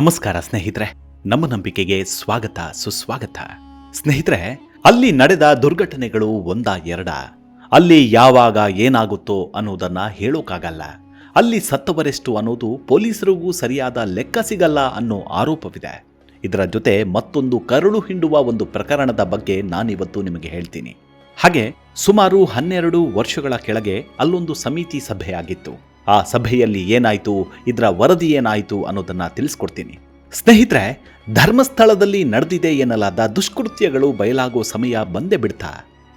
ನಮಸ್ಕಾರ ಸ್ನೇಹಿತರೆ, ನಮ್ಮ ನಂಬಿಕೆಗೆ ಸ್ವಾಗತ, ಸುಸ್ವಾಗತ. ಸ್ನೇಹಿತರೆ, ಅಲ್ಲಿ ನಡೆದ ದುರ್ಘಟನೆಗಳು ಒಂದ ಎರಡ. ಅಲ್ಲಿ ಯಾವಾಗ ಏನಾಗುತ್ತೋ ಅನ್ನೋದನ್ನ ಹೇಳೋಕ್ಕಾಗಲ್ಲ ಅಲ್ಲಿ ಸತ್ತವರೆಷ್ಟು ಅನ್ನೋದು ಪೊಲೀಸರಿಗೂ ಸರಿಯಾದ ಲೆಕ್ಕ ಸಿಗಲ್ಲ ಅನ್ನೋ ಆರೋಪವಿದೆ. ಇದರ ಜೊತೆ ಮತ್ತೊಂದು ಕರುಳು ಹಿಂಡುವ ಒಂದು ಪ್ರಕರಣದ ಬಗ್ಗೆ ನಾನಿವತ್ತು ನಿಮಗೆ ಹೇಳ್ತೀನಿ. ಹಾಗೆ ಸುಮಾರು ಹನ್ನೆರಡು ವರ್ಷಗಳ ಕೆಳಗೆ ಅಲ್ಲೊಂದು ಸಮಿತಿ ಸಭೆ ಆಗಿತ್ತು ಆ ಸಭೆಯಲ್ಲಿ ಏನಾಯ್ತು, ಇದರ ವರದಿ ಏನಾಯ್ತು ಅನ್ನೋದನ್ನ ತಿಳಿಸ್ಕೊಡ್ತೀನಿ. ಸ್ನೇಹಿತರೆ, ಧರ್ಮಸ್ಥಳದಲ್ಲಿ ನಡೆದಿದೆ ಎನ್ನಲಾದ ದುಷ್ಕೃತ್ಯಗಳು ಬಯಲಾಗೋ ಸಮಯ ಬಂದೇ ಬಿಡ್ತಾ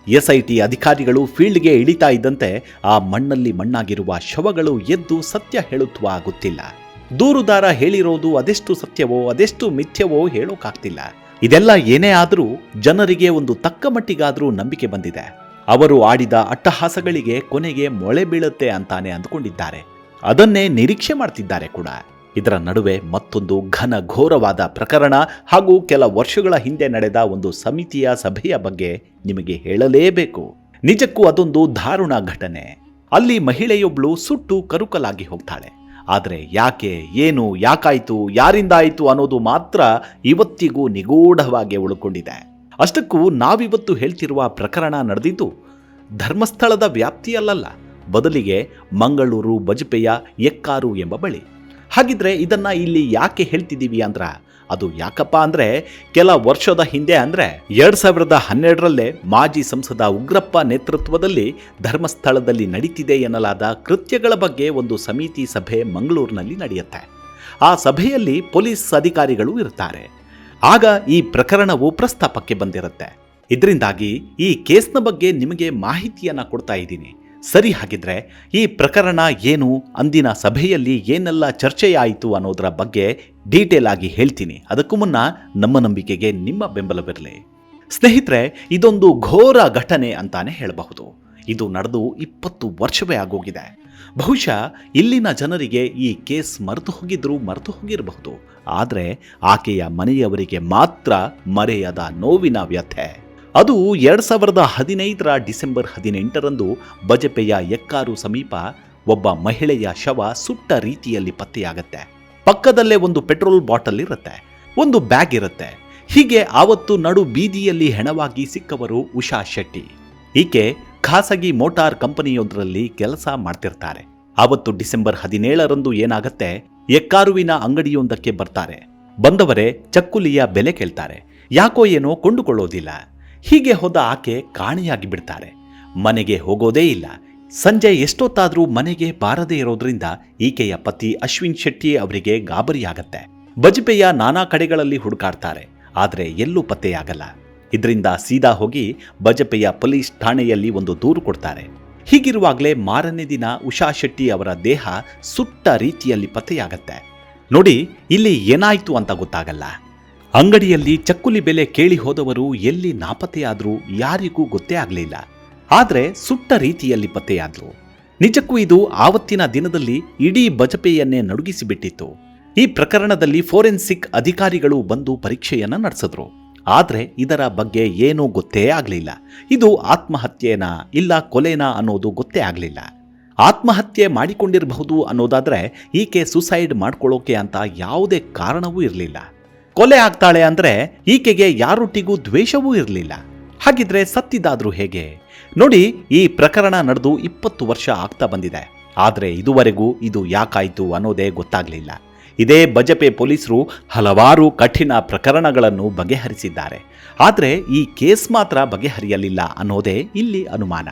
ಎಸ್ ಐ ಟಿ ಅಧಿಕಾರಿಗಳು ಫೀಲ್ಡ್ಗೆ ಇಳಿತಾ ಇದ್ದಂತೆ ಆ ಮಣ್ಣಲ್ಲಿ ಮಣ್ಣಾಗಿರುವ ಶವಗಳು ಎದ್ದು ಸತ್ಯ ಹೇಳುತ್ತುವ ಗೊತ್ತಿಲ್ಲ. ದೂರುದಾರ ಹೇಳಿರೋದು ಅದೆಷ್ಟು ಸತ್ಯವೋ, ಅದೆಷ್ಟು ಮಿಥ್ಯವೋ ಹೇಳೋಕ್ಕಾಗ್ತಿಲ್ಲ ಇದೆಲ್ಲ ಏನೇ ಆದರೂ ಜನರಿಗೆ ಒಂದು ತಕ್ಕ ಮಟ್ಟಿಗಾದರೂ ನಂಬಿಕೆ ಬಂದಿದೆ. ಅವರು ಆಡಿದ ಅಟ್ಟಹಾಸಗಳಿಗೆ ಕೊನೆಗೆ ಮೊಳೆ ಬೀಳುತ್ತೆ ಅಂತಾನೆ ಅಂದುಕೊಂಡಿದ್ದಾರೆ. ಅದನ್ನೇ ನಿರೀಕ್ಷೆ ಮಾಡ್ತಿದ್ದಾರೆ ಕೂಡ. ಇದರ ನಡುವೆ ಮತ್ತೊಂದು ಘನ ಘೋರವಾದ ಪ್ರಕರಣ ಹಾಗೂ ಕೆಲ ವರ್ಷಗಳ ಹಿಂದೆ ನಡೆದ ಒಂದು ಸಮಿತಿಯ ಸಭೆಯ ಬಗ್ಗೆ ನಿಮಗೆ ಹೇಳಲೇಬೇಕು. ನಿಜಕ್ಕೂ ಅದೊಂದು ದಾರುಣ ಘಟನೆ. ಅಲ್ಲಿ ಮಹಿಳೆಯೊಬ್ಳು ಸುಟ್ಟು ಕರುಕಲಾಗಿ ಹೋಗ್ತಾಳೆ. ಆದರೆ ಯಾಕೆ, ಏನು, ಯಾಕಾಯ್ತು ಯಾರಿಂದ ಆಯಿತು ಅನ್ನೋದು ಮಾತ್ರ ಇವತ್ತಿಗೂ ನಿಗೂಢವಾಗಿ ಉಳ್ಕೊಂಡಿದೆ. ಅಷ್ಟಕ್ಕೂ ನಾವಿವತ್ತು ಹೇಳ್ತಿರುವ ಪ್ರಕರಣ ನಡೆದಿದ್ದು ಧರ್ಮಸ್ಥಳದ ವ್ಯಾಪ್ತಿಯಲ್ಲಲ್ಲ. ಬದಲಿಗೆ ಮಂಗಳೂರು, ಬಜಪೆಯ ಎಕ್ಕಾರು ಎಂಬ ಬಳಿ. ಹಾಗಿದ್ರೆ ಇದನ್ನು ಇಲ್ಲಿ ಯಾಕೆ ಹೇಳ್ತಿದ್ದೀವಿ ಅಂದ್ರೆ, ಅದು ಯಾಕಪ್ಪ ಅಂದರೆ ಕೆಲ ವರ್ಷದ ಹಿಂದೆ ಅಂದರೆ ಎರಡು ಸಾವಿರದ ಹನ್ನೆರಡರಲ್ಲೇ ಮಾಜಿ ಸಂಸದ ಉಗ್ರಪ್ಪ ನೇತೃತ್ವದಲ್ಲಿ ಧರ್ಮಸ್ಥಳದಲ್ಲಿ ನಡೀತಿದೆ ಎನ್ನಲಾದ ಕೃತ್ಯಗಳ ಬಗ್ಗೆ ಒಂದು ಸಮಿತಿ ಸಭೆ ಮಂಗಳೂರಿನಲ್ಲಿ ನಡೆಯುತ್ತೆ. ಆ ಸಭೆಯಲ್ಲಿ ಪೊಲೀಸ್ ಅಧಿಕಾರಿಗಳು ಇರ್ತಾರೆ. ಆಗ ಈ ಪ್ರಕರಣವು ಪ್ರಸ್ತಾಪಕ್ಕೆ ಬಂದಿರುತ್ತೆ. ಇದರಿಂದಾಗಿ ಈ ಕೇಸ್ನ ಬಗ್ಗೆ ನಿಮಗೆ ಮಾಹಿತಿಯನ್ನ ಕೊಡ್ತಾ ಇದ್ದೀನಿ. ಸರಿ ಹಾಗಿದ್ರೆ ಈ ಪ್ರಕರಣ ಏನು, ಅಂದಿನ ಸಭೆಯಲ್ಲಿ ಏನೆಲ್ಲ ಚರ್ಚೆಯಾಯಿತು ಅನ್ನೋದರ ಬಗ್ಗೆ ಡೀಟೇಲ್ ಆಗಿ ಹೇಳ್ತೀನಿ. ಅದಕ್ಕೂ ಮುನ್ನ ನಮ್ಮ ನಂಬಿಕೆಗೆ ನಿಮ್ಮ ಬೆಂಬಲವಿರಲಿ. ಸ್ನೇಹಿತರೆ, ಇದೊಂದು ಘೋರ ಘಟನೆ ಅಂತಾನೆ ಹೇಳಬಹುದು. ಇದು ನಡೆದು ಇಪ್ಪತ್ತು ವರ್ಷವೇ ಆಗೋಗಿದೆ. ಬಹುಶಃ ಇಲ್ಲಿನ ಜನರಿಗೆ ಈ ಕೇಸ್ ಮರೆತು ಹೋಗಿದ್ರು ಮರೆತು ಹೋಗಿರಬಹುದು. ಆದರೆ ಆಕೆಯ ಮನೆಯವರಿಗೆ ಮಾತ್ರ ಮರೆಯದ ನೋವಿನ ವ್ಯಥೆ. ಅದು ಎರಡ್ ಸಾವಿರದ ಹದಿನೈದರ ಡಿಸೆಂಬರ್ ಹದಿನೆಂಟರಂದು ಬಜಪೆಯ ಎಕ್ಕಾರು ಸಮೀಪ ಒಬ್ಬ ಮಹಿಳೆಯ ಶವ ಸುಟ್ಟ ರೀತಿಯಲ್ಲಿ ಪತ್ತೆಯಾಗತ್ತೆ. ಪಕ್ಕದಲ್ಲೇ ಒಂದು ಪೆಟ್ರೋಲ್ ಬಾಟಲ್ ಇರುತ್ತೆ. ಒಂದು ಬ್ಯಾಗ್ ಇರುತ್ತೆ. ಹೀಗೆ ಆವತ್ತು ನಡು ಬೀದಿಯಲ್ಲಿ ಹೆಣವಾಗಿ ಸಿಕ್ಕವರು ಉಷಾ ಶೆಟ್ಟಿ. ಈಕೆ ಖಾಸಗಿ ಮೋಟಾರ್ ಕಂಪನಿಯೊಂದರಲ್ಲಿ ಕೆಲಸ ಮಾಡ್ತಿರ್ತಾರೆ. ಆವತ್ತು ಡಿಸೆಂಬರ್ ಹದಿನೇಳರಂದು ಏನಾಗತ್ತೆ? ಎಕ್ಕಾರುವಿನ ಅಂಗಡಿಯೊಂದಕ್ಕೆ ಬರ್ತಾರೆ. ಬಂದವರೇ, ಚಕ್ಕುಲಿಯ ಬೆಲೆ ಕೇಳ್ತಾರೆ. ಯಾಕೋ ಏನೋ ಕೊಂಡುಕೊಳ್ಳೋದಿಲ್ಲ. ಹೀಗೆ ಹೋದ ಆಕೆ ಕಾಣೆಯಾಗಿ ಬಿಡ್ತಾರೆ. ಮನೆಗೆ ಹೋಗೋದೇ ಇಲ್ಲ. ಸಂಜೆ ಎಷ್ಟೊತ್ತಾದರೂ ಮನೆಗೆ ಬಾರದೇ ಇರೋದ್ರಿಂದ ಈಕೆಯ ಪತಿ ಅಶ್ವಿನ್ ಶೆಟ್ಟಿ ಅವರಿಗೆ ಗಾಬರಿಯಾಗತ್ತೆ. ಬಜಪೆಯ ನಾನಾ ಕಡೆಗಳಲ್ಲಿ ಹುಡುಕಾಡ್ತಾರೆ. ಆದರೆ ಎಲ್ಲೂ ಪತ್ತೆಯಾಗಲ್ಲ. ಇದರಿಂದ ಸೀದಾ ಹೋಗಿ ಬಜಪೆಯ ಪೊಲೀಸ್ ಠಾಣೆಯಲ್ಲಿ ಒಂದು ದೂರು ಕೊಡ್ತಾರೆ. ಹೀಗಿರುವಾಗಲೇ ಮಾರನೇ ದಿನ ಉಷಾ ಶೆಟ್ಟಿ ಅವರ ದೇಹ ಸುಟ್ಟ ರೀತಿಯಲ್ಲಿ ಪತ್ತೆಯಾಗತ್ತೆ. ನೋಡಿ, ಇಲ್ಲಿ ಏನಾಯಿತು ಅಂತ ಗೊತ್ತಾಗಲ್ಲ. ಅಂಗಡಿಯಲ್ಲಿ ಚಕ್ಕುಲಿ ಬೆಲೆ ಕೇಳಿ ಹೋದವರು ಎಲ್ಲಿ ನಾಪತ್ತೆಯಾದರೂ ಯಾರಿಗೂ ಗೊತ್ತೇ ಆಗಲಿಲ್ಲ. ಆದರೆ ಸುಟ್ಟ ರೀತಿಯಲ್ಲಿ ಪತ್ತೆಯಾದ್ರು. ನಿಜಕ್ಕೂ ಇದು ಆವತ್ತಿನ ದಿನದಲ್ಲಿ ಇಡೀ ಬಜಪೆಯನ್ನೇ ನಡುಗಿಸಿಬಿಟ್ಟಿತ್ತು. ಈ ಪ್ರಕರಣದಲ್ಲಿ ಫೋರೆನ್ಸಿಕ್ ಅಧಿಕಾರಿಗಳು ಬಂದು ಪರೀಕ್ಷೆಯನ್ನ ನಡೆಸಿದ್ರು. ಆದರೆ ಇದರ ಬಗ್ಗೆ ಏನೂ ಗೊತ್ತೇ ಆಗಲಿಲ್ಲ. ಇದು ಆತ್ಮಹತ್ಯೆನಾ ಇಲ್ಲ ಕೊಲೆನಾ ಅನ್ನೋದು ಗೊತ್ತೇ ಆಗಲಿಲ್ಲ. ಆತ್ಮಹತ್ಯೆ ಮಾಡಿಕೊಂಡಿರಬಹುದು ಅನ್ನೋದಾದರೆ ಈಕೆ ಸುಸೈಡ್ ಮಾಡ್ಕೊಳ್ಳೋಕೆ ಅಂತ ಯಾವುದೇ ಕಾರಣವೂ ಇರಲಿಲ್ಲ. ಕೊಲೆ ಆಗ್ತಾಳೆ ಅಂದರೆ ಈಕೆಗೆ ಯಾರೊಟ್ಟಿಗೂ ದ್ವೇಷವೂ ಇರಲಿಲ್ಲ. ಹಾಗಿದ್ರೆ ಸತ್ತಿದ್ದಾದರೂ ಹೇಗೆ? ನೋಡಿ, ಈ ಪ್ರಕರಣ ನಡೆದು ಇಪ್ಪತ್ತು ವರ್ಷ ಆಗ್ತಾ ಬಂದಿದೆ. ಆದರೆ ಇದುವರೆಗೂ ಇದು ಯಾಕಾಯಿತು ಅನ್ನೋದೇ ಗೊತ್ತಾಗ್ಲಿಲ್ಲ. ಇದೇ ಬಜಪೆ ಪೊಲೀಸರು ಹಲವಾರು ಕಠಿಣ ಪ್ರಕರಣಗಳನ್ನು ಬಗೆಹರಿಸಿದ್ದಾರೆ. ಆದರೆ ಈ ಕೇಸ್ ಮಾತ್ರ ಬಗೆಹರಿಯಲಿಲ್ಲ ಅನ್ನೋದೇ ಇಲ್ಲಿ ಅನುಮಾನ.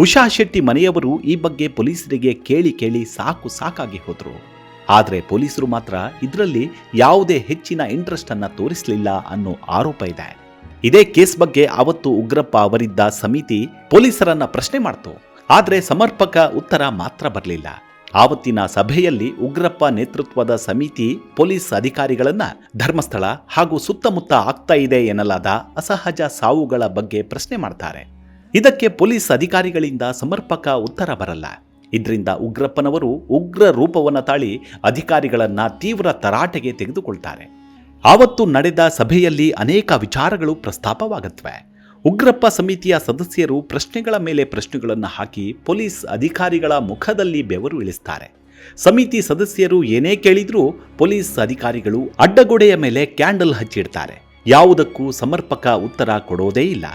ಉಷಾ ಶೆಟ್ಟಿ ಮನೆಯವರು ಈ ಬಗ್ಗೆ ಪೊಲೀಸರಿಗೆ ಕೇಳಿ ಕೇಳಿ ಸಾಕು ಸಾಕಾಗಿ ಹೋದ್ರು. ಆದರೆ ಪೊಲೀಸರು ಮಾತ್ರ ಇದರಲ್ಲಿ ಯಾವುದೇ ಹೆಚ್ಚಿನ ಇಂಟ್ರೆಸ್ಟ್ ಅನ್ನು ತೋರಿಸಲಿಲ್ಲ ಅನ್ನೋ ಆರೋಪ ಇದೆ. ಇದೇ ಕೇಸ್ ಬಗ್ಗೆ ಅವತ್ತು ಉಗ್ರಪ್ಪ ಅವರಿದ್ದ ಸಮಿತಿ ಪೊಲೀಸರನ್ನ ಪ್ರಶ್ನೆ ಮಾಡ್ತು. ಆದರೆ ಸಮರ್ಪಕ ಉತ್ತರ ಮಾತ್ರ ಬರಲಿಲ್ಲ. ಆವತ್ತಿನ ಸಭೆಯಲ್ಲಿ ಉಗ್ರಪ್ಪ ನೇತೃತ್ವದ ಸಮಿತಿ ಪೊಲೀಸ್ ಅಧಿಕಾರಿಗಳನ್ನ ಧರ್ಮಸ್ಥಳ ಹಾಗೂ ಸುತ್ತಮುತ್ತ ಆಗ್ತಾ ಇದೆ ಎನ್ನಲಾದ ಅಸಹಜ ಸಾವುಗಳ ಬಗ್ಗೆ ಪ್ರಶ್ನೆ ಮಾಡ್ತಾರೆ. ಇದಕ್ಕೆ ಪೊಲೀಸ್ ಅಧಿಕಾರಿಗಳಿಂದ ಸಮರ್ಪಕ ಉತ್ತರ ಬರಲ್ಲ. ಇದರಿಂದ ಉಗ್ರಪ್ಪನವರು ಉಗ್ರ ರೂಪವನ್ನು ತಾಳಿ ಅಧಿಕಾರಿಗಳನ್ನ ತೀವ್ರ ತರಾಟೆಗೆ ತೆಗೆದುಕೊಳ್ತಾರೆ. ಆವತ್ತು ನಡೆದ ಸಭೆಯಲ್ಲಿ ಅನೇಕ ವಿಚಾರಗಳು ಪ್ರಸ್ತಾಪವಾಗತ್ವೆ. ಉಗ್ರಪ್ಪ ಸಮಿತಿಯ ಸದಸ್ಯರು ಪ್ರಶ್ನೆಗಳ ಮೇಲೆ ಪ್ರಶ್ನೆಗಳನ್ನು ಹಾಕಿ ಪೊಲೀಸ್ ಅಧಿಕಾರಿಗಳ ಮುಖದಲ್ಲಿ ಬೆವರು ಇಳಿಸ್ತಾರೆ. ಸಮಿತಿ ಸದಸ್ಯರು ಏನೇ ಕೇಳಿದ್ರೂ ಪೊಲೀಸ್ ಅಧಿಕಾರಿಗಳು ಅಡ್ಡಗೋಡೆಯ ಮೇಲೆ ಕ್ಯಾಂಡಲ್ ಹಚ್ಚಿಡ್ತಾರೆ. ಯಾವುದಕ್ಕೂ ಸಮರ್ಪಕ ಉತ್ತರ ಕೊಡೋದೇ ಇಲ್ಲ.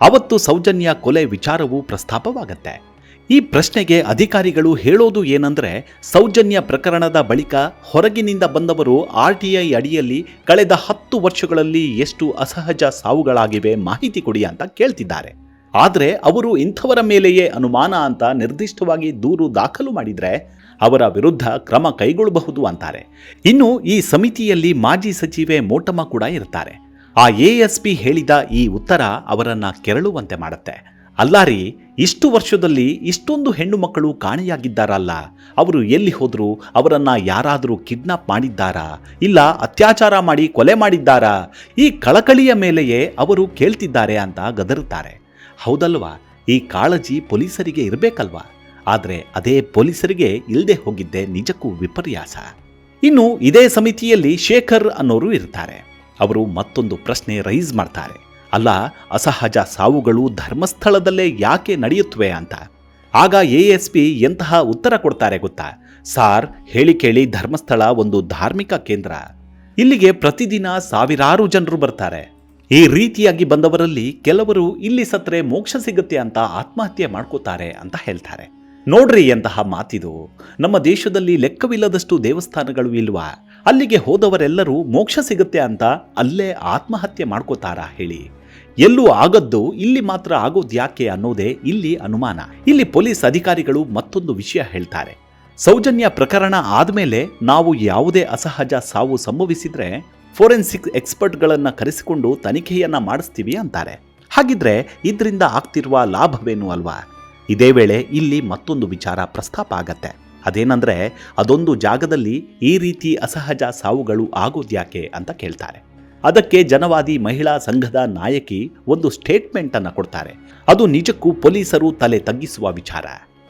ಅವತ್ತು ಸೌಜನ್ಯ ಕೊಲೆ ವಿಚಾರವೂ ಪ್ರಸ್ತಾಪವಾಗತ್ತೆ. ಈ ಪ್ರಶ್ನೆಗೆ ಅಧಿಕಾರಿಗಳು ಹೇಳೋದು ಏನಂದ್ರೆ, ಸೌಜನ್ಯ ಪ್ರಕರಣದ ಬಳಿಕ ಹೊರಗಿನಿಂದ ಬಂದವರು ಆರ್ಟಿಐ ಅಡಿಯಲ್ಲಿ ಕಳೆದ ಹತ್ತು ವರ್ಷಗಳಲ್ಲಿ ಎಷ್ಟು ಅಸಹಜ ಸಾವುಗಳಾಗಿವೆ ಮಾಹಿತಿ ಕೊಡಿ ಅಂತ ಕೇಳ್ತಿದ್ದಾರೆ. ಆದರೆ ಅವರು ಇಂಥವರ ಮೇಲೆಯೇ ಅನುಮಾನ ಅಂತ ನಿರ್ದಿಷ್ಟವಾಗಿ ದೂರು ದಾಖಲು ಮಾಡಿದರೆ ಅವರ ವಿರುದ್ಧ ಕ್ರಮ ಕೈಗೊಳ್ಳಬಹುದು ಅಂತಾರೆ. ಇನ್ನು ಈ ಸಮಿತಿಯಲ್ಲಿ ಮಾಜಿ ಸಚಿವೆ ಮೋಟಮ್ಮ ಕೂಡ ಇರ್ತಾರೆ. ಆ ಎಎಸ್ಪಿ ಹೇಳಿದ ಈ ಉತ್ತರ ಅವರನ್ನು ಕೆರಳುವಂತೆ ಮಾಡುತ್ತೆ. ಅಲ್ಲಾರಿ ಇಷ್ಟು ವರ್ಷದಲ್ಲಿ ಇಷ್ಟೊಂದು ಹೆಣ್ಣು ಮಕ್ಕಳು ಕಾಣೆಯಾಗಿದ್ದಾರಲ್ಲ, ಅವರು ಎಲ್ಲಿ ಹೋದರೂ ಅವರನ್ನು ಯಾರಾದರೂ ಕಿಡ್ನಾಪ್ ಮಾಡಿದ್ದಾರಾ, ಇಲ್ಲ ಅತ್ಯಾಚಾರ ಮಾಡಿ ಕೊಲೆ ಮಾಡಿದ್ದಾರಾ, ಈ ಕಳಕಳಿಯ ಮೇಲೆಯೇ ಅವರು ಕೇಳ್ತಿದ್ದಾರೆ ಅಂತ ಗದರುತ್ತಾರೆ. ಹೌದಲ್ವಾ? ಈ ಕಾಳಜಿ ಪೊಲೀಸರಿಗೆ ಇರಬೇಕಲ್ವಾ? ಆದರೆ ಅದೇ ಪೊಲೀಸರಿಗೆ ಇಲ್ಲದೆ ಹೋಗಿದ್ದೆ ನಿಜಕ್ಕೂ ವಿಪರ್ಯಾಸ. ಇನ್ನು ಇದೇ ಸಮಿತಿಯಲ್ಲಿ ಶೇಖರ್ ಅನ್ನೋರು ಇರ್ತಾರೆ. ಅವರು ಮತ್ತೊಂದು ಪ್ರಶ್ನೆ ರೈಸ್ ಮಾಡ್ತಾರೆ. ಅಲ್ಲ, ಅಸಹಜ ಸಾವುಗಳು ಧರ್ಮಸ್ಥಳದಲ್ಲೇ ಯಾಕೆ ನಡೆಯುತ್ತವೆ ಅಂತ? ಆಗ ಎ ಎಸ್ ಪಿ ಎಂತಹ ಉತ್ತರ ಕೊಡ್ತಾರೆ ಗೊತ್ತಾ? ಸಾರ್, ಹೇಳಿ ಕೇಳಿ ಧರ್ಮಸ್ಥಳ ಒಂದು ಧಾರ್ಮಿಕ ಕೇಂದ್ರ. ಇಲ್ಲಿಗೆ ಪ್ರತಿದಿನ ಸಾವಿರಾರು ಜನರು ಬರ್ತಾರೆ. ಈ ರೀತಿಯಾಗಿ ಬಂದವರಲ್ಲಿ ಕೆಲವರು ಇಲ್ಲಿ ಸತ್ರೆ ಮೋಕ್ಷ ಸಿಗುತ್ತೆ ಅಂತ ಆತ್ಮಹತ್ಯೆ ಮಾಡ್ಕೋತಾರೆ ಅಂತ ಹೇಳ್ತಾರೆ. ನೋಡ್ರಿ ಎಂತಹ ಮಾತಿದು. ನಮ್ಮ ದೇಶದಲ್ಲಿ ಲೆಕ್ಕವಿಲ್ಲದಷ್ಟು ದೇವಸ್ಥಾನಗಳು ಇಲ್ವಾ? ಅಲ್ಲಿಗೆ ಹೋದವರೆಲ್ಲರೂ ಮೋಕ್ಷ ಸಿಗುತ್ತೆ ಅಂತ ಅಲ್ಲೇ ಆತ್ಮಹತ್ಯೆ ಮಾಡ್ಕೋತಾರಾ ಹೇಳಿ. ಎಲ್ಲೂ ಆಗದ್ದು ಇಲ್ಲಿ ಮಾತ್ರ ಆಗೋದು ಯಾಕೆ ಅನ್ನೋದೇ ಇಲ್ಲಿ ಅನುಮಾನ. ಇಲ್ಲಿ ಪೊಲೀಸ್ ಅಧಿಕಾರಿಗಳು ಮತ್ತೊಂದು ವಿಷಯ ಹೇಳ್ತಾರೆ. ಸೌಜನ್ಯ ಪ್ರಕರಣ ಆದಮೇಲೆ ನಾವು ಯಾವುದೇ ಅಸಹಜ ಸಾವು ಸಂಭವಿಸಿದ್ರೆ ಫೋರೆನ್ಸಿಕ್ ಎಕ್ಸ್ಪರ್ಟ್ಗಳನ್ನು ಕರೆಸಿಕೊಂಡು ತನಿಖೆಯನ್ನ ಮಾಡಿಸ್ತೀವಿ ಅಂತಾರೆ. ಹಾಗಿದ್ರೆ ಇದರಿಂದ ಆಗ್ತಿರುವ ಲಾಭವೇನು ಅಲ್ವಾ? ಇದೇ ವೇಳೆ ಇಲ್ಲಿ ಮತ್ತೊಂದು ವಿಚಾರ ಪ್ರಸ್ತಾಪ ಆಗತ್ತೆ. ಅದೇನಂದ್ರೆ ಅದೊಂದು ಜಾಗದಲ್ಲಿ ಈ ರೀತಿ ಅಸಹಜ ಸಾವುಗಳು ಆಗೋದ್ಯಾಕೆ ಅಂತ ಕೇಳ್ತಾರೆ. ಅದಕ್ಕೆ ಜನವಾದಿ ಮಹಿಳಾ ಸಂಘದ ನಾಯಕಿ ಒಂದು ಸ್ಟೇಟ್ಮೆಂಟನ್ನು ಕೊಡ್ತಾರೆ. ಅದು ನಿಜಕ್ಕೂ ಪೊಲೀಸರು ತಲೆ ತಗ್ಗಿಸುವ ವಿಚಾರ.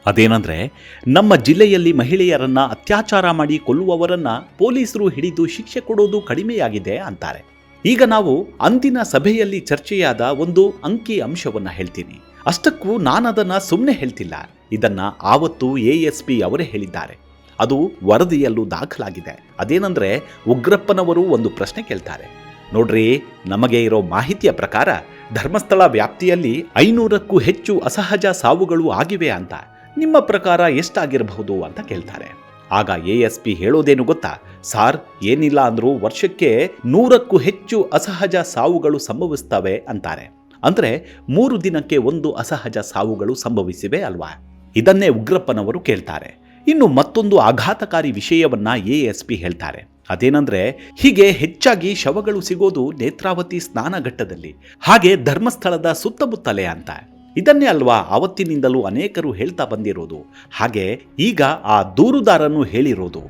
ಅದೇನಂದರೆ ನಮ್ಮ ಜಿಲ್ಲೆಯಲ್ಲಿ ಮಹಿಳೆಯರನ್ನ ಅತ್ಯಾಚಾರ ಮಾಡಿ ಕೊಲ್ಲುವವರನ್ನ ಪೊಲೀಸರು ಹಿಡಿದು ಶಿಕ್ಷೆ ಕೊಡೋದು ಕಡಿಮೆಯಾಗಿದೆ ಅಂತಾರೆ. ಈಗ ನಾವು ಅಂದಿನ ಸಭೆಯಲ್ಲಿ ಚರ್ಚೆಯಾದ ಒಂದು ಅಂಕಿ ಅಂಶವನ್ನು ಹೇಳ್ತೀನಿ. ಅಷ್ಟಕ್ಕೂ ನಾನದನ್ನ ಸುಮ್ಮನೆ ಹೇಳ್ತಿಲ್ಲ. ಇದನ್ನ ಆವತ್ತು ಎ ಎಸ್ ಪಿ ಅವರೇ ಹೇಳಿದ್ದಾರೆ. ಅದು ವರದಿಯಲ್ಲೂ ದಾಖಲಾಗಿದೆ. ಅದೇನಂದ್ರೆ ಉಗ್ರಪ್ಪನವರು ಒಂದು ಪ್ರಶ್ನೆ ಕೇಳ್ತಾರೆ. ನೋಡ್ರಿ, ನಮಗೆ ಇರೋ ಮಾಹಿತಿಯ ಪ್ರಕಾರ ಧರ್ಮಸ್ಥಳ ವ್ಯಾಪ್ತಿಯಲ್ಲಿ ಐನೂರಕ್ಕೂ ಹೆಚ್ಚು ಅಸಹಜ ಸಾವುಗಳು ಆಗಿವೆ ಅಂತ ನಿಮ್ಮ ಪ್ರಕಾರ ಎಷ್ಟಾಗಿರಬಹುದು ಅಂತ ಕೇಳ್ತಾರೆ. ಆಗ ಎ ಎಸ್ ಪಿ ಹೇಳೋದೇನು ಗೊತ್ತಾ? ಸಾರ್, ಏನಿಲ್ಲ ಅಂದರೂ ವರ್ಷಕ್ಕೆ ನೂರಕ್ಕೂ ಹೆಚ್ಚು ಅಸಹಜ ಸಾವುಗಳು ಸಂಭವಿಸ್ತವೆ ಅಂತಾರೆ. ಅಂದ್ರೆ ಮೂರು ದಿನಕ್ಕೆ ಒಂದು ಅಸಹಜ ಸಾವುಗಳು ಸಂಭವಿಸಿವೆ ಅಲ್ವಾ? ಇದನ್ನೇ ಉಗ್ರಪ್ಪನವರು ಕೇಳ್ತಾರೆ. ಇನ್ನು ಮತ್ತೊಂದು ಆಘಾತಕಾರಿ ವಿಷಯವನ್ನ ಎ ಎಸ್ ಪಿ ಹೇಳ್ತಾರೆ. ಅದೇನಂದ್ರೆ, ಹೀಗೆ ಹೆಚ್ಚಾಗಿ ಶವಗಳು ಸಿಗೋದು ನೇತ್ರಾವತಿ ಸ್ನಾನಘಟ್ಟದಲ್ಲಿ ಹಾಗೆ ಧರ್ಮಸ್ಥಳದ ಸುತ್ತಮುತ್ತಲೇ ಅಂತ. ಇದನ್ನೇ ಅಲ್ವಾ ಆವತ್ತಿನಿಂದಲೂ ಅನೇಕರು ಹೇಳ್ತಾ ಬಂದಿರೋದು. ಹಾಗೆ ಈಗ ಆ ದೂರುದಾರನು ಹೇಳಿರೋದು.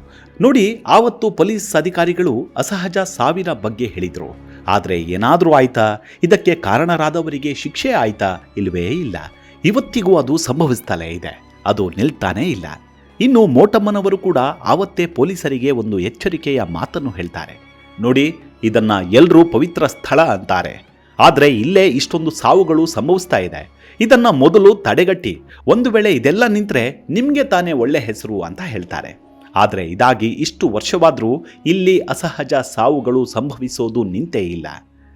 ನೋಡಿ, ಆವತ್ತು ಪೊಲೀಸ್ ಅಧಿಕಾರಿಗಳು ಅಸಹಜ ಸಾವಿನ ಬಗ್ಗೆ ಹೇಳಿದ್ರು. ಆದರೆ ಏನಾದರೂ ಆಯ್ತಾ? ಇದಕ್ಕೆ ಕಾರಣರಾದವರಿಗೆ ಶಿಕ್ಷೆ ಆಯ್ತಾ? ಇಲ್ಲವೇ ಇಲ್ಲ. ಇವತ್ತಿಗೂ ಅದು ಸಂಭವಿಸ್ತಲೇ ಇದೆ. ಅದು ನಿಲ್ತಾನೇ ಇಲ್ಲ. ಇನ್ನು ಮೋಟಮ್ಮನವರು ಕೂಡ ಆವತ್ತೇ ಪೊಲೀಸರಿಗೆ ಒಂದು ಎಚ್ಚರಿಕೆಯ ಮಾತನ್ನು ಹೇಳ್ತಾರೆ. ನೋಡಿ, ಇದನ್ನ ಎಲ್ಲರೂ ಪವಿತ್ರ ಸ್ಥಳ ಅಂತಾರೆ. ಆದರೆ ಇಲ್ಲೇ ಇಷ್ಟೊಂದು ಸಾವುಗಳು ಸಂಭವಿಸ್ತಾ ಇದೆ. ಇದನ್ನ ಮೊದಲು ತಡೆಗಟ್ಟಿ. ಒಂದು ವೇಳೆ ಇದೆಲ್ಲ ನಿಂತರೆ ನಿಮಗೆ ತಾನೇ ಒಳ್ಳೆ ಹೆಸರು ಅಂತ ಹೇಳ್ತಾರೆ. ಆದರೆ ಇದಾಗಿ ಇಷ್ಟು ವರ್ಷವಾದರೂ ಇಲ್ಲಿ ಅಸಹಜ ಸಾವುಗಳು ಸಂಭವಿಸೋದು ನಿಂತೇ ಇಲ್ಲ.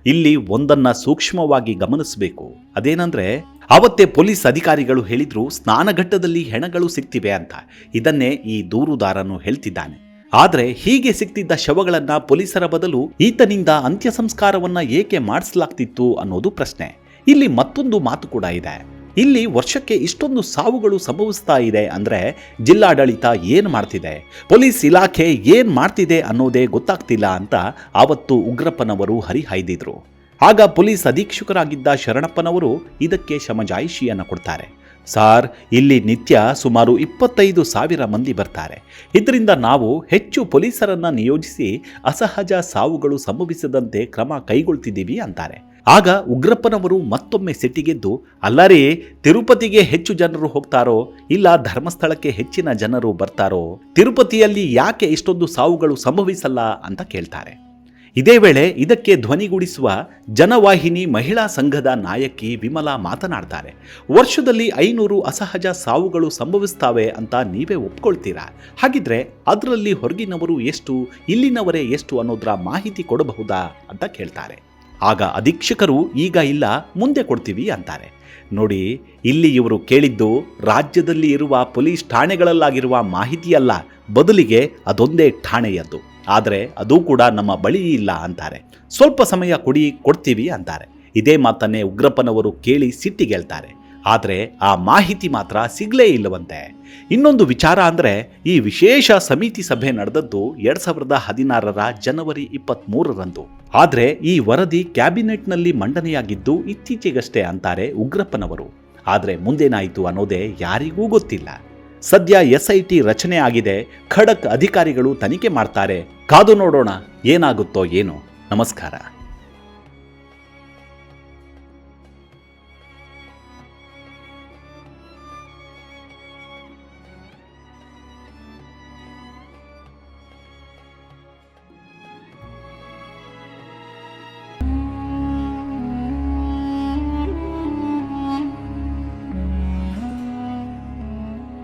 ಇಲ್ಲಿ ಒಂದನ್ನ ಸೂಕ್ಷ್ಮವಾಗಿ ಗಮನಿಸಬೇಕು. ಅದೇನಂದ್ರೆ ಅವತ್ತೇ ಪೊಲೀಸ್ ಅಧಿಕಾರಿಗಳು ಹೇಳಿದ್ರು ಸ್ನಾನಘಟ್ಟದಲ್ಲಿ ಹೆಣಗಳು ಸಿಗ್ತಿವೆ ಅಂತ. ಇದನ್ನೇ ಈ ದೂರುದಾರನು ಹೇಳ್ತಿದ್ದಾನೆ. ಆದರೆ ಹೀಗೆ ಸಿಕ್ತಿದ್ದ ಶವಗಳನ್ನ ಪೊಲೀಸರ ಬದಲು ಈತನಿಂದ ಅಂತ್ಯ ಸಂಸ್ಕಾರವನ್ನ ಏಕೆ ಮಾಡಿಸಲಾಗ್ತಿತ್ತು ಅನ್ನೋದು ಪ್ರಶ್ನೆ. ಇಲ್ಲಿ ಮತ್ತೊಂದು ಮಾತು ಕೂಡ ಇದೆ. ಇಲ್ಲಿ ವರ್ಷಕ್ಕೆ ಇಷ್ಟೊಂದು ಸಾವುಗಳು ಸಂಭವಿಸ್ತಾ ಇದೆ ಅಂದರೆ ಜಿಲ್ಲಾಡಳಿತ ಏನು ಮಾಡ್ತಿದೆ? ಪೊಲೀಸ್ ಇಲಾಖೆ ಏನು ಮಾಡ್ತಿದೆ ಅನ್ನೋದೇ ಗೊತ್ತಾಗ್ತಿಲ್ಲ ಅಂತ ಆವತ್ತು ಉಗ್ರಪ್ಪನವರು ಹರಿಹಾಯ್ದಿದ್ರು. ಆಗ ಪೊಲೀಸ್ ಅಧೀಕ್ಷಕರಾಗಿದ್ದ ಶರಣಪ್ಪನವರು ಇದಕ್ಕೆ ಶಮಜಾಯಿಷಿಯನ್ನು ಕೊಡ್ತಾರೆ. ಸಾರ್, ಇಲ್ಲಿ ನಿತ್ಯ ಸುಮಾರು ಇಪ್ಪತ್ತೈದು ಸಾವಿರ ಮಂದಿ ಬರ್ತಾರೆ. ಇದರಿಂದ ನಾವು ಹೆಚ್ಚು ಪೊಲೀಸರನ್ನು ನಿಯೋಜಿಸಿ ಅಸಹಜ ಸಾವುಗಳು ಸಂಭವಿಸದಂತೆ ಕ್ರಮ ಕೈಗೊಳ್ತಿದ್ದೀವಿ ಅಂತಾರೆ. ಆಗ ಉಗ್ರಪ್ಪನವರು ಮತ್ತೊಮ್ಮೆ ಸಿಟ್ಟಿಗೆದ್ದು ಅಲ್ಲರೇ, ತಿರುಪತಿಗೆ ಹೆಚ್ಚು ಜನರು ಹೋಗ್ತಾರೋ, ಇಲ್ಲ ಧರ್ಮಸ್ಥಳಕ್ಕೆ ಹೆಚ್ಚಿನ ಜನರು ಬರ್ತಾರೋ? ತಿರುಪತಿಯಲ್ಲಿ ಯಾಕೆ ಇಷ್ಟೊಂದು ಸಾವುಗಳು ಸಂಭವಿಸಲ್ಲ ಅಂತ ಕೇಳ್ತಾರೆ. ಇದೇ ವೇಳೆ ಇದಕ್ಕೆ ಧ್ವನಿಗೂಡಿಸುವ ಜನವಾಹಿನಿ ಮಹಿಳಾ ಸಂಘದ ನಾಯಕಿ ವಿಮಲಾ ಮಾತನಾಡ್ತಾರೆ. ವರ್ಷದಲ್ಲಿ ಐನೂರು ಅಸಹಜ ಸಾವುಗಳು ಸಂಭವಿಸ್ತಾವೆ ಅಂತ ನೀವೇ ಒಪ್ಕೊಳ್ತೀರಾ? ಹಾಗಿದ್ರೆ ಅದರಲ್ಲಿ ಹೊರಗಿನವರು ಎಷ್ಟು, ಇಲ್ಲಿನವರೇ ಎಷ್ಟು ಅನ್ನೋದ್ರ ಮಾಹಿತಿ ಕೊಡಬಹುದಾ ಅಂತ ಕೇಳ್ತಾರೆ. ಆಗ ಅಧೀಕ್ಷಕರು, ಈಗ ಇಲ್ಲ, ಮುಂದೆ ಕೊಡ್ತೀವಿ ಅಂತಾರೆ. ನೋಡಿ, ಇಲ್ಲಿ ಇವರು ಕೇಳಿದ್ದು, ರಾಜ್ಯದಲ್ಲಿ ಇರುವ ಪೊಲೀಸ್ ಠಾಣೆಗಳಲ್ಲಾಗಿರುವ ಮಾಹಿತಿಯಲ್ಲ, ಬದಲಿಗೆ ಅದೊಂದೇ ಠಾಣೆಯದ್ದು. ಆದರೆ ಅದು ಕೂಡ ನಮ್ಮ ಬಳಿ ಇಲ್ಲ ಅಂತಾರೆ. ಸ್ವಲ್ಪ ಸಮಯ ಕೊಡಿ, ಕೊಡ್ತೀವಿ ಅಂತಾರೆ. ಇದೇ ಮಾತನ್ನೇ ಉಗ್ರಪ್ಪನವರು ಕೇಳಿ ಸಿಟ್ಟಿಗೆಳ್ತಾರೆ. ಆದರೆ ಆ ಮಾಹಿತಿ ಮಾತ್ರ ಸಿಗಲೇ ಇಲ್ಲವಂತೆ. ಇನ್ನೊಂದು ವಿಚಾರ ಅಂದರೆ, ಈ ವಿಶೇಷ ಸಮಿತಿ ಸಭೆ ನಡೆದದ್ದು ಎರಡ್ ಸಾವಿರದ ಹದಿನಾರರ ಜನವರಿ ಇಪ್ಪತ್ತ್ಮೂರರಂದು ಆದರೆ, ಈ ವರದಿ ಕ್ಯಾಬಿನೆಟ್ನಲ್ಲಿ ಮಂಡನೆಯಾಗಿದ್ದು ಇತ್ತೀಚೆಗಷ್ಟೇ ಅಂತಾರೆ ಉಗ್ರಪ್ಪನವರು. ಆದರೆ ಮುಂದೇನಾಯಿತು ಅನ್ನೋದೇ ಯಾರಿಗೂ ಗೊತ್ತಿಲ್ಲ. ಸದ್ಯ ಎಸ್ಐಟಿ ರಚನೆ ಆಗಿದೆ, ಖಡಕ್ ಅಧಿಕಾರಿಗಳು ತನಿಖೆ ಮಾಡ್ತಾರೆ. ಕಾದು ನೋಡೋಣ, ಏನಾಗುತ್ತೋ ಏನೋ. ನಮಸ್ಕಾರ.